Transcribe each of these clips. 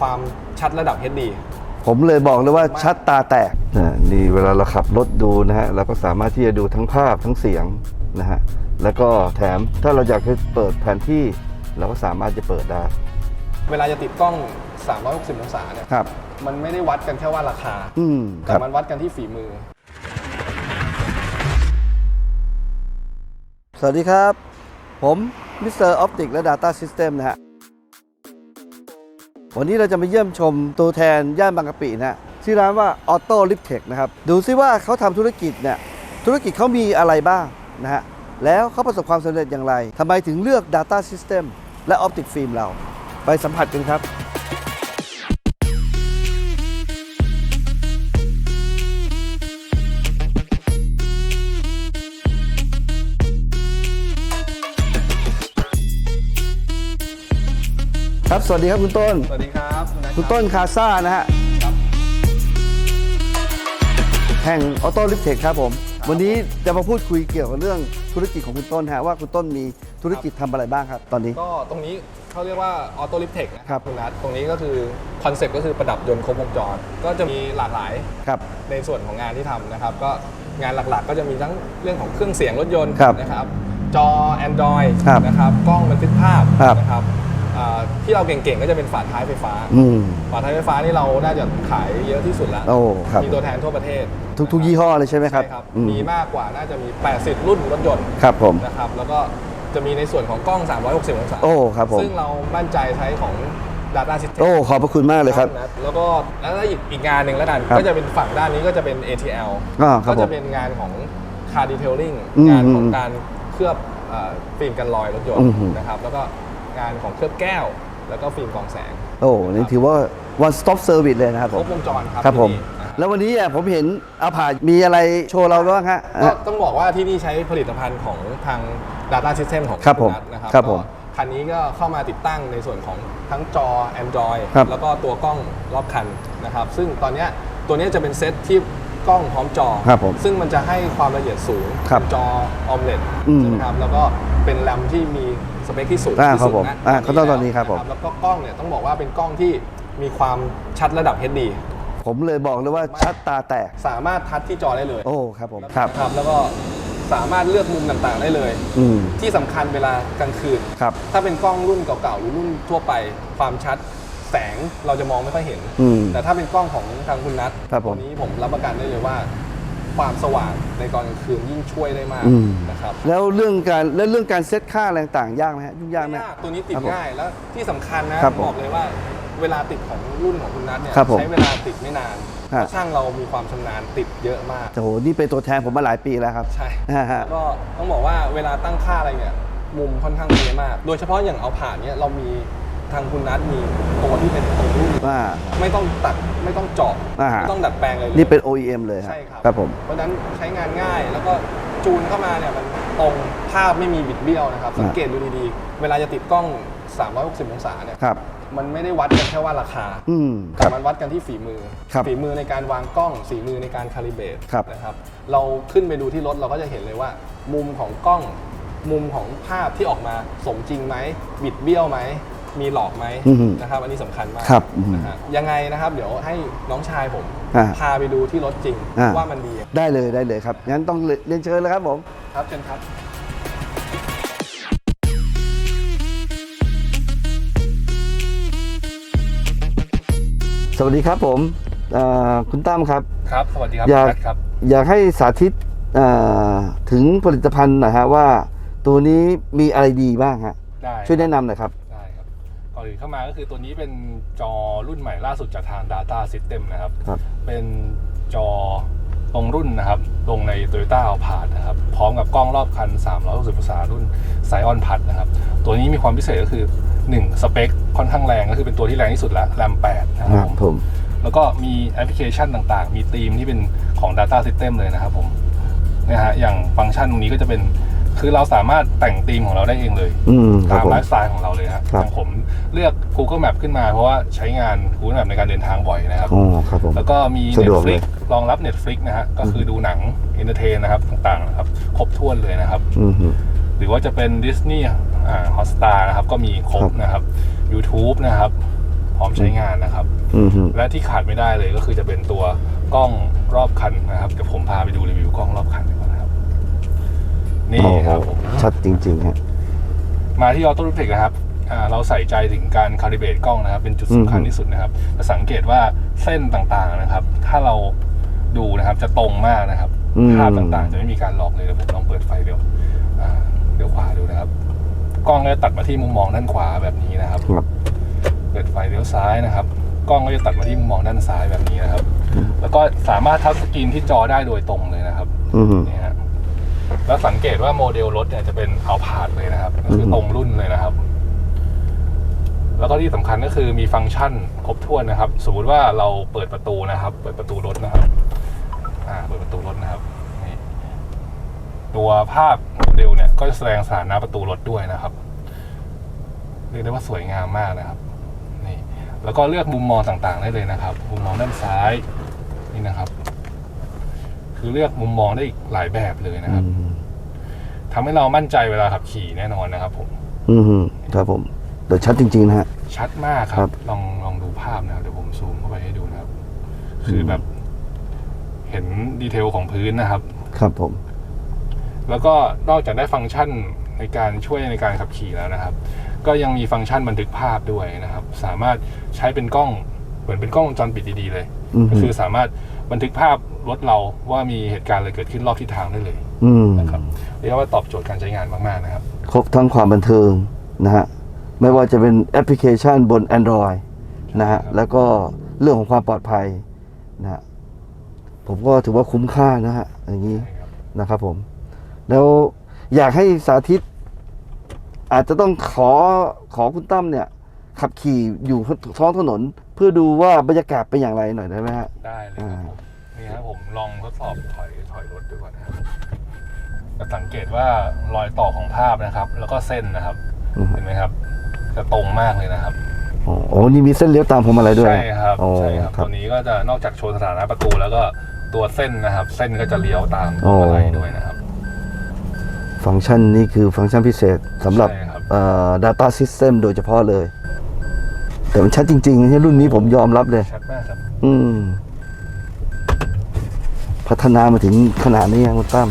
ความชัดระดับ HD ผมเลยบอกเลยว่าชัดตาแตกนะนี่เวลาเราขับรถดูนะฮะเราก็สามารถที่จะดูทั้งภาพทั้งเสียงนะฮะแล้วก็แถมถ้าเราอยากจะเปิดแผนที่เราก็สามารถจะเปิดได้ เวลาจะติดกล้อง 360 องศาเนี่ยครับ มันไม่ได้วัดกันแค่ว่าราคา อืมคแต่รับมันวัดกันที่ฝีมือ สวัสดีครับ ผมมิสเตอร์ออปติกและ Data System นะฮะ วันนี้เราจะมาเยี่ยมชมตัวแทนย่านบางกะปินะฮะชื่อร้านว่าออโต้ลิฟเทคนะครับ ดูซิว่าเขาทำธุรกิจเนี่ยธุรกิจเขามีอะไรบ้างนะฮะแล้วเขาประสบความสำเร็จอย่างไรทำไมถึงเลือก Data System และ Optic Film เรา ไปสัมผัสกันครับ สวัสดีครับคุณต้น สวัสดีครับณนัทคุณต้นคาซ่านะฮะครับแห่งออโต้ลิฟเทคครับผม วันนี้จะมาพูดคุยเกี่ยวกับเรื่องธุรกิจของคุณต้นฮะว่าคุณต้นมีธุรกิจทำอะไรบ้างครับ ตอนนี้ก็ตรงนี้เขาเรียกว่าออโต้ลิฟเทคนะครับคุณนัทตรงนี้ก็คือคอนเซ็ปต์ก็คือประดับยนต์ครบวงจร ก็จะมีหลากหลายครับในส่วนของงานที่ทำนะครับ ก็งานหลักๆ ก็จะมีทั้งเรื่องของเครื่องเสียงรถยนต์ครับนะครับจอ Android ครับนะครับกล้องบันทึกภาพครับนะครับ อ่าที่เราเก่งๆก็จะเป็นฝาท้ายไฟฟ้า อืม ฝาท้ายไฟฟ้านี่เราน่าจะขายเยอะที่สุดแล้ว โอ้ครับ มีตัวแทนทั่วประเทศทุกทุกยี่ห้อเลยใช่ไหมครับใช่ครับ อืมีมากกว่าน่าจะมี 80 รุ่นรถยนต์ครับผม นะครับ แล้วก็จะมีในส่วนของกล้อง 360 องศาโอ้ครับผม ซึ่งเรามั่นใจใช้ของ Data System โอ้ขอบพระคุณมากเลยครับ นะแล้วก็แล้วก็อีกอีกงานหนึ่งแล้วกันครับก็จะเป็นฝั่งด้านนี้ก็จะเป็น ATL อ่าครับก็ผจะมเป็นงานของ Car Detailing อืมงานของอืมการเคลือบเอ่อฟิล์มกันรอยรถยนอืต์มนะครับ แล้วก็ งานของเคลือบแก้ว แล้วก็ฟิล์มกรองแสง โอ้นี่ถือว่า one stop service เลยนะครับคผรมบวงจรครับครับผม ที่นี่นะฮะแล้ววันนี้อะผมเห็นอาผามีอะไรโชว์เราบ้างฮะ ก็อะต้องบอกว่าที่นี่ใช้ผลิตภัณฑ์ของทาง Data System ของครับผมณนัทนะครับครับผมก็คันนี้ก็เข้ามาติดตั้งในส่วนของทั้งจอ Android ครับ แล้วก็ตัวกล้องรอบคันนะครับ ซึ่งตอนเนี้ยตัวเนี้ยจะเป็นเซตที่กล้องพร้อมจอ ครับผมซึ่งมันจะให้ความละเอียดสูงครับจอออมเล็ตอืมใช่ไหมครับ แล้วก็ เป็นแรมที่มีสเปคที่สูงอ่าที่สุดครับผมนะอ่าก็ต้องตอนนี้ครับผมะแล้วก็กล้องเนี่ยต้องบอกว่าเป็นกล้องที่มีความชัดระดับ HD ผมเลยบอกเลยว่าชัดตาแตก สามารถทัชที่จอได้เลยโอ้ครับผมครับ ครับ แล้วก็สามารถเลือกมุมต่างๆได้เลย อืมที่สำคัญเวลากลางคืน ครับ ถ้าเป็นกล้องรุ่นเก่าๆหรือรุ่นทั่วไป ความชัดแสงเราจะมองไม่ค่อยเห็น อืมแต่ถ้าเป็นกล้องของทางคุณนัทครับผม ตัวนี้ผมรับประกันได้เลยว่า ความสว่างในตอนกลางคืนยิ่งช่วยได้มากอืม นะครับแล้วเรื่องการแล้วเรื่องการเซตค่าอะไรต่างๆยากไหมฮะยุ่งยากไหมไม่ยากตัวนี้ติดครับผมง่ายแล้วที่สำคัญนะครับผมบอกเลยว่า เวลาติดของรุ่นของคุณนัทเนี่ยครับผมใช้เวลาติดไม่นานเพฮะ ราะช่างเรามีความชำนาญติดเยอะมาก โอ้โหนี่เป็นตัวแทนผมมาหลายปีแล้วครับ ใช่ฮะฮะ แล้วก็ต้องบอกว่าเวลาตั้งค่าอะไรเนี่ยมุมค่อนข้างเยอะมาก โดยเฉพาะอย่างเอาผ่านเนี่ยเรามี ทางคุณนัทมีตัวที่เป็นตัวรุ่นว่า ไม่ต้องตัดไม่ต้องเจาะอ่าไม่ต้องดัดแปลงอะไรเลย นี่เป็น OEM เลยครับใช่ครับ ครับผม เพราะฉะนั้นใช้งานง่ายแล้วก็จูนเข้ามาเนี่ยมันตรงภาพไม่มีบิดเบี้ยวนะครับ สังเกตดูดีๆ เวลาจะติดกล้อง 360 องศาเนี่ยครับ มันไม่ได้วัดกันแค่ว่าราคา อืมคแต่รับ มันวัดกันที่ฝีมือ ครับฝีมือในการวางกล้องฝีมือในการคาลิเบตครับนะครับ เราขึ้นไปดูที่รถเราก็จะเห็นเลยว่า มุมของกล้อง มุมของภาพที่ออกมาสมจริงไหมบิดเบี้ยวไหม มีหลอกไหมอือหือนะครับ อันนี้สำคัญมากครับอือหือนะฮะยังไงนะครับ เดี๋ยวให้น้องชายผมอ่าพาไปดูที่รถจริงอ่า ว่ามันดีได้เลยได้เลยครับ งั้นต้องเรียนเชิญเลยครับผม ครับเชิญครับ สวัสดีครับผมเอ่อคุณตั้มครับ ครับ สวัสดีครับอยากแพทครับ อยากให้สาธิตเอ่อถึงผลิตภัณฑ์หน่อยฮะว่าตัวนี้มีอะไรดีบ้างฮะ ได้ช่วยแนะนำหน่อยครับได้ครับ ก่อนอื่นเข้ามาก็คือตัวนี้เป็นจอรุ่นใหม่ล่าสุดจากทาง Data System นะครับ ครับ เป็นจอตรงรุ่นนะครับลงใน Toyota a l p a r d นะครับ พร้อมกับกล้องรอบคัน 360องศารุ่น s i o n p a d นะครับ ตัวนี้มีความพิเศษก็คือ 1 สเปคค่อนข้างแรงก็คือเป็นตัวที่แรงที่สุดแล้วแรม8นะคครัรับบผมผม แล้วก็มีแอปพลิเคชันต่างๆ มีธีมที่เป็นของ Data System เลยนะครับผมนะฮะอย่างฟังก์ชันตรงนี้ก็จะเป็น คือเราสามารถแต่งธีมของเราได้เองเลย อืมครับตามผม ไลฟ์สไตล์ของเราเลยครับครับ อย่างผมเลือก Google Map ขึ้นมาเพราะว่าใช้งาน Google Map ในการเดินทางบ่อยนะครับ อ๋อครับผม แล้วก็มี สะดวกเลย Netflix รองรับ Netflix นะฮะก็คือดูหนัง e n t e r t a i n นะครับต่างๆนะครับครบถ้วนเลยนะครับ อืมฮึ หรือว่าจะเป็น Disney อ่า Hotstar นะครับ ก็มีครบนะครับ YouTube นะครับ พร้อมใช้งานนะครับ อืมฮึและที่ขาดไม่ได้เลยก็คือจะเป็นตัวกล้องรอบคันนะครับเดี๋ยวผมพาไปดูรีวิวกล้องรอบคันดีกว่า นะครับนี่โอ้โหครับผมชัดจริงๆฮะ มาที่ออโต้ e ฟ l กนะครับอ่าเราใส่ใจถึงการคาลิเบรตกล้องนะครับ เป็นจุดสำคัญอืม ที่สุดนะครับจะสังเกตว่าเส้นต่างๆนะครับ ถ้าเราดูนะครับจะตรงมากนะครับ อืม ภาพต่างๆ จะไม่มีการหลอกเลยเดี๋ยวผมลองเปิดไฟเดี๋ยวอ่าเดี๋ยวขวาดูนะครับ กล้องก็จะตัดมาที่มุมมองด้านขวาแบบนี้นะครับ ครับ เปิดไฟเลี้ยวซ้ายนะครับ กล้องก็จะตัดมาที่มุมมองด้านซ้ายแบบนี้นะครับ แล้วก็สามารถทัชสกรีนที่จอได้โดยตรงเลยนะครับ อืมฮึนี่ฮะ แล้วสังเกตว่าโมเดลรถเนี่ยจะเป็นเอาผาดเลยนะครับก็คือตรงรุ่นเลยนะครับ แล้วก็ที่สำคัญก็คือมีฟังก์ชันครบถ้วนนะครับ สมมติว่าเราเปิดประตูนะครับ เปิดประตูรถนะครับอ่าเปิดประตูรถนะครับตัวภาพโมเดลเนี่ยก็จะแสดงสถานะประตูรถด้วยนะครับเรียกได้ว่าสวยงามมากนะครับนี่แล้วก็เลือกมุมมองต่างๆได้เลยนะครับ มุมมองด้านซ้ายนี่นะครับ คือเลือกมุมมองได้อีกหลายแบบเลยนะครับ ทำให้เรามั่นใจเวลาขับขี่แน่นอนนะครับผม อืมฮึครับผมแต่ชัดจริงๆนะฮะ ชัดมากคครัรับ บ ลองลองดูภาพนะครับ เดี๋ยวผมซูมเข้าไปให้ดูนะครับ คือแบบ เห็นดีเทลของพื้นนะครับ ครับผม แล้วก็นอกจากได้ฟังก์ชันในการช่วยในการขับขี่แล้วนะครับ ก็ยังมีฟังก์ชันบันทึกภาพด้วยนะครับ สามารถใช้เป็นกล้องเหมือนเป็นกล้องวงจรปิดดีๆเลย อืมก็คือสามารถบันทึกภาพรถเราว่ามีเหตุการณ์อะไรเกิดขึ้นรอบทิศทางได้เลย อืมนะครับเรียกว่าตอบโจทย์การใช้งานมากๆนะครับ ครบทั้งความบันเทิงนะฮะไม่ว่าจะเป็นแอปพลิเคชันบน Android นะฮะครับแล้วก็เรื่องของความปลอดภัยนะฮะผมก็ถือว่าคุ้มค่านะฮะอย่างนี้ใช่ครับนะครับผม แล้วอยากให้สาธิต อาจจะต้องขอขอคุณตั้มเนี่ย ขับขี่อยู่ท้องถนน เพื่อดูว่าบรรยากาศเป็นอย่างไรหน่อยได้ไหมฮะได้เลยครับผมนี่ครับผมลองทดสอบถอยถอยรถดูก่อนนะครับ จะสังเกตว่ารอยต่อของภาพนะครับ แล้วก็เส้นนะครับ อือฮึเห็นไหมครับ จะตรงมากเลยนะครับ อ๋อโอ้นี่มีเส้นเลี้ยวตามผมอะไรด้วย ใช่ครับอ๋อใช่ครับครับ ตัวนี้ก็จะนอกจากโชว์สถานะประตูแล้วก็ตัวเส้นนะครับ เส้นก็จะเลี้ยวตามอ๋อออะไรด้วยนะครับ ฟังก์ชันนี้คือฟังก์ชันพิเศษสำหรับใช่ครับ เอ่อ data system โดยเฉพาะเลย แต่มันชัดจริงๆนะรุ่นนี้ผมยอมรับเลย ชัดมากครับ อืม พัฒนามาถึงขนาดนี้ยังคุณตั้ม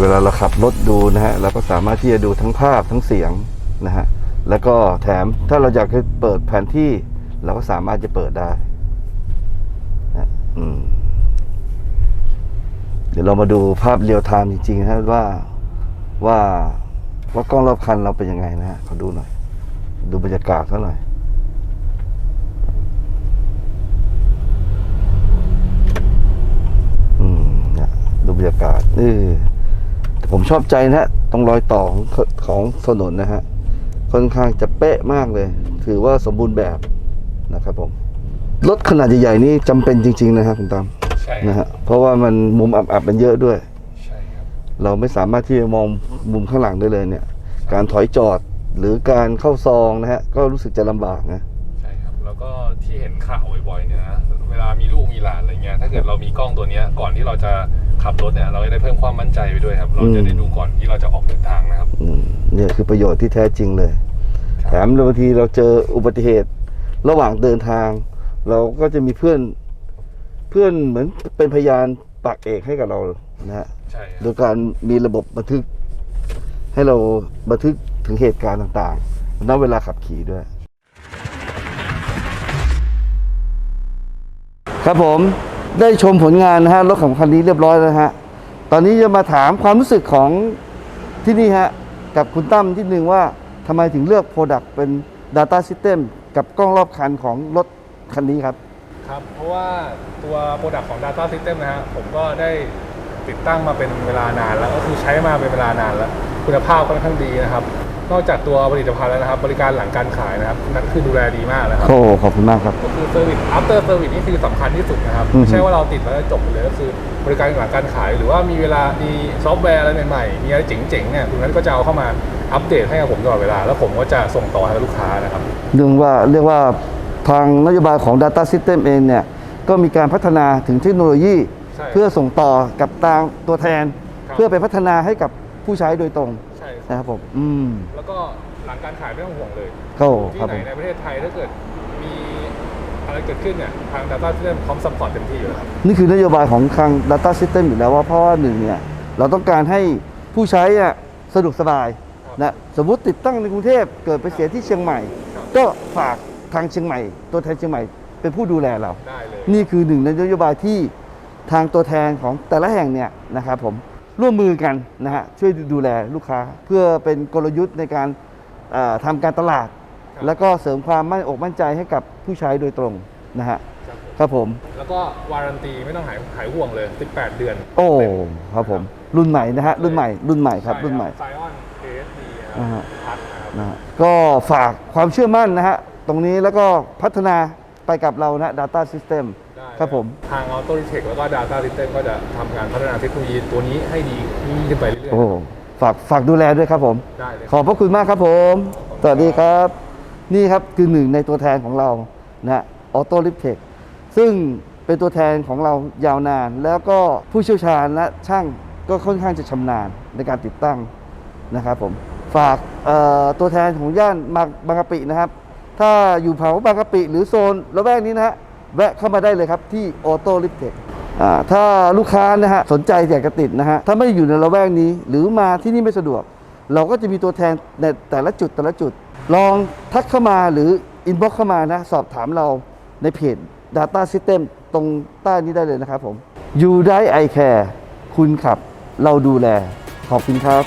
เวลาเราขับรถดูนะฮะเราก็สามารถที่จะดูทั้งภาพทั้งเสียงนะฮะแล้วก็แถมถ้าเราอยากจะเปิดแผนที่ เราก็สามารถจะเปิดได้นะเดี๋ยวเรามาดูภาพเรียลไทม์จริงๆนะฮะว่าว่าว่ากล้องรอบคันเราเป็นยังไงนะฮะขอดูหน่อย ดูบรรยากาศซะหน่อยอืมเนี่ยดูบรรยากาศนี่แต่ ผมชอบใจนะฮะตรงรอยต่อของของถนนนะฮะค่อนข้างจะเป๊ะมากเลย ถือว่าสมบูรณ์แบบนะครับผมรถขนาดใหญ่ๆนี่จำเป็นจริง ๆ นะครับคุณตามใช่นะฮะเพราะว่ามันมุมอับๆมันเยอะด้วย ใช่ครับ เราไม่สามารถที่จะมองมุมข้างหลังได้เลยเนี่ย การถอยจอดหรือการเข้าซองนะฮะก็รู้สึกจะลำบากนะ ใช่ครับ แล้วก็ที่เห็นข่าวบ่อยๆเนี่ยนะเวลามีลูกมีหลานอะไรเงี้ย ถ้าเกิดเรามีกล้องตัวเนี้ยก่อนที่เราจะ ขับรถเนี่ยเราจะได้เพิ่มความมั่นใจไปด้วยครับ เราจะได้ดูก่อนที่เราจะออกเดินทางนะครับอืมเนี่ยคือประโยชน์ที่แท้จริงเลย แถมบางทีเราเจออุบัติเหตุระหว่างเดินทาง เราก็จะมีเพื่อนเพื่อนเหมือนเป็นพยานปากเอกให้กับเรานะฮะใช่คโดรับยการมีระบบบันทึก ให้เราบันทึกถึงเหตุการณ์ต่างๆณเวลาขับขี่ด้วย ครับผม ได้ชมผลงานนะฮะรถของคันนี้เรียบร้อยแล้วฮะตอนนี้จะมาถามความรู้สึกของที่นี่ฮะกับคุณตั้มที่หนึ่งว่าทำไมถึงเลือก Product เป็น Data System กับกล้องรอบคันของรถคันนี้ครับ ครับ เพราะว่าตัวโปรดักต์ของ Data System นะฮะผมก็ได้ติดตั้งมาเป็นเวลานานแล้วก็คือใช้มาเป็นเวลานานแล้ว คุณภาพค่อนข้างดีนะครับ นอกจากตัวผลิตภัณฑ์แล้วนะครับ บริการหลังการขายนะครับ นั่นคือดูแลดีมากนะครับ โอ้ขอบคุณมากครับ ก็คือเซอร์วิส after service นี่คือสำคัญที่สุดนะครับ อือฮึ ไม่ใช่ว่าเราติดแล้วจะจบไปเลยก็คือบริการหลังการขาย หรือว่ามีเวลามีซอฟต์แวร์อะไรใหม่ๆ มีอะไรเจ๋งๆเนี่ยคุณนั้นก็จะเอาเข้ามาอัปเดตให้กับผมตลอดเวลา แล้วผมก็จะส่งต่อให้กับลูกค้านะครับ เรื่องว่าเรียกว่าทางนโยบายของ Data System เองเนี่ยก็มีการพัฒนาถึงเทคโนโลยี ใช่เพื่อส่งต่อกับทางตัวแทน ครับ เพื่อไปพัฒนาให้กับผู้ใช้โดยตรงใช่ครับ นะครับผม อืม แล้วก็หลังการขายไม่ต้องห่วงเลยก็ที่ครับไหนผมในประเทศไทยถ้าเกิดมีอะไรเกิดขึ้นเนี่ยทาง Data System พร้อมซัพพอร์ตเต็มที่อยู่แล้วครับ นี่คือนโยบายของทาง Data System อยู่แล้วว่าเพราะว่าหนึ่งเนี่ยเราต้องการให้ผู้ใช้อะสะดวกสบายครับนะสมมุติติดตั้งในกรุงเทพเกิดไปเสียที่เชียงใหม่ ครับ ก็ฝากทางเชียงใหม่ ตัวแทนเชียงใหม่เป็นผู้ดูแลเรา ได้เลย นี่คือหนึ่งในนโยบายที่ทางตัวแทนของแต่ละแห่งเนี่ยนะครับผม ร่วมมือกันนะฮะช่วยดูแลลูกค้า เพื่อเป็นกลยุทธ์ในการเอ่อทำการตลาดครับแล้วก็เสริมความมั่นอกมั่นใจให้กับผู้ใช้โดยตรงนะฮะครับผมครับผมแล้วก็วารันตีไม่ต้องหายหายห่วงเลย 18 เดือน โอ้เต็มครับผม รุ่นใหม่นะฮะรุ่นใหม่รุ่นใหม่ครับรุ่นใหม่ไซออน ASD อ่าครัฮะบพัดนะครับนะฮะก็ฝากความเชื่อมั่นนะฮะตรงนี้แล้วก็พัฒนาไปกับเรานะ Data System ได้ครับผม ทาง Auto Detect แล้วก็ Data System ก็จะทำการพัฒนาเทคโนโลยีตัวนี้ให้ดียิ่งขึ้นไปเรื่อยโอ้ฝากฝากดูแลด้วยครับผม ๆ ได้เลยขอบพระคุณมากครับผม สวัสดีครับ นี่ครับคือหนึ่งในตัวแทนของเรานะออโต้ลิฟเทคซึ่งเป็นตัวแทนของเรายาวนาน แล้วก็ผู้เชี่ยวชาญและช่างก็ค่อนข้างจะชำนาญในการติดตั้งนะครับผม ฝากเอ่อตัวแทนของย่านบางบางกะปินะครับ ถ้าอยู่แถวบางกะปิหรือโซนละแวกนี้นะฮะ แวะเข้ามาได้เลยครับที่ออโต้ลิฟเทคถ้าลูกค้านะฮะสนใจอยากจะติดนะฮะถ้าไม่อยู่ในละแวกนี้ หรือมาที่นี่ไม่สะดวก เราก็จะมีตัวแทนในแต่ละจุดแต่ละจุด ลองทักเข้ามาหรืออินบ็อกเข้ามานะสอบถามเราในเพจ Data System ตรงใต้นี้ได้เลยนะครับผมอยู่ได้ไอแคร์คุณขับเราดูแล ขอบคุณครับ